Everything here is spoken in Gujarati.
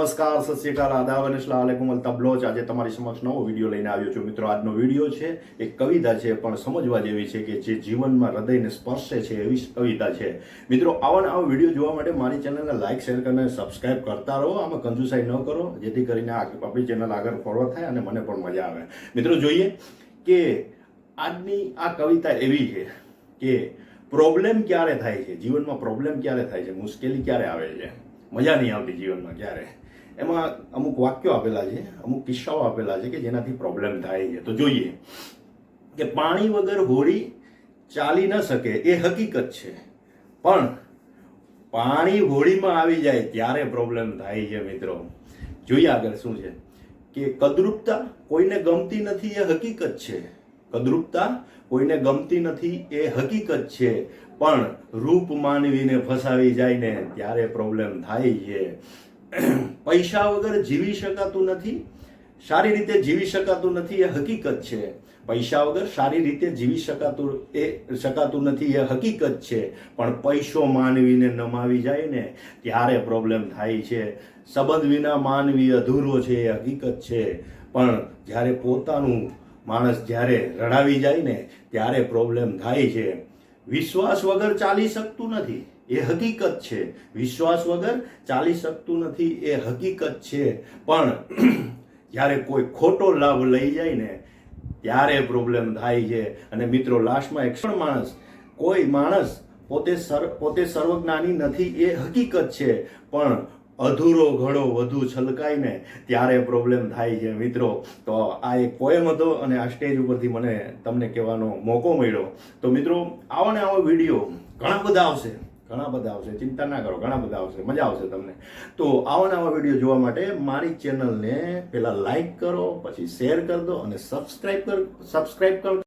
નમસ્કાર, સત શ્રી અકાલ. આદાબ અને સલામ અલતા બ્લોચ. આજે તમારી સમક્ષ નવો વીડિયો લઈને આવ્યો છું. મિત્રો, આજનો વીડિયો છે એ કવિતા છે, પણ સમજવા જેવી છે કે જે જીવનમાં હૃદયને સ્પર્શે છે એવી કવિતા છે. મિત્રો, આવા ને આવા વીડિયો જોવા માટે મારી ચેનલને લાઇક શેર કરીને સબસ્ક્રાઇબ કરતા રહો. આમાં કંજુસાઈ ન કરો, જેથી કરીને આપણી ચેનલ આગળ ફોરવર્ડ થાય અને મને પણ મજા આવે. મિત્રો, જોઈએ કે આજની આ કવિતા એવી છે કે પ્રોબ્લેમ ક્યારે થાય છે? જીવનમાં પ્રોબ્લેમ ક્યારે થાય છે? મુશ્કેલી ક્યારે આવે છે? મજા નહીં આવતી જીવનમાં ક્યારે? એમાં અમુક વાક્યો આપેલા છે, અમુક કિસ્સાઓ આપેલા છે કે જેનાથી પ્રોબ્લેમ થાય છે. તો જોઈએ કે પાણી વગર હોળી ચાલી ન શકે એ હકીકત છે. પણ પાણી હોળીમાં આવી જાય ત્યારે પ્રોબ્લેમ થાય છે મિત્રો. જોઈએ આગળ શું છે. કે કદરૂપતા કોઈને ગમતી નથી એ હકીકત છે. કદરૂપતા કોઈને ગમતી નથી એ હકીકત છે. પણ રૂપ માનવીને ફસાવી જાય ને ત્યારે પ્રોબ્લેમ થાય છે. પૈસા વગર જીવી શકાતું નથી. સારી રીતે જીવી શકાતું નથી એ હકીકત છે. પૈસા વગર સારી રીતે જીવી શકાતું એ શકાતું નથી એ હકીકત છે. પણ પૈસો માનવીને નમાવી જાય ને, ત્યારે પ્રોબ્લેમ થાય છે. સંબંધ વિના માનવી અધૂરો છે એ હકીકત છે. પણ જ્યારે પોતાનું માણસ જ્યારે રડાવી જાય ને, ત્યારે પ્રોબ્લેમ થાય છે. વિશ્વાસ વગર ચાલી શકતું નથી. એ હકીકત છે. વિશ્વાસ વગર ચાલી શકતું નથી. એ હકીકત છે. પણ જ્યારે કોઈ ખોટો લાભ લઈ જાય ને, ત્યારે પ્રોબ્લેમ થાય છે. અને મિત્રો લાસ્ટમાં એક પણ માણસ, કોઈ માણસ પોતે સર, પોતે સર્વજ્ઞાની નથી. એ હકીકત છે. પણ અધૂરો ઘડો વધુ છલકાઈને ત્યારે પ્રોબ્લેમ થાય છે. મિત્રો, તો આ એક પોએમ હતો અને આ સ્ટેજ ઉપરથી મને તમને કહેવાનો મોકો મળ્યો. તો મિત્રો, આવો ને આવો વીડિયો ઘણા બધા આવશે. ઘણા બધા આવશે. ચિંતા ના કરો, ઘણા બધા આવશે. મજા આવશે તમને. તો આવો આવા વીડિયો જોવા માટે મારી ચેનલને પહેલાં લાઈક કરો, પછી શેર કરી દો અને સબસ્ક્રાઇબ કર સબસ્ક્રાઈબ કરો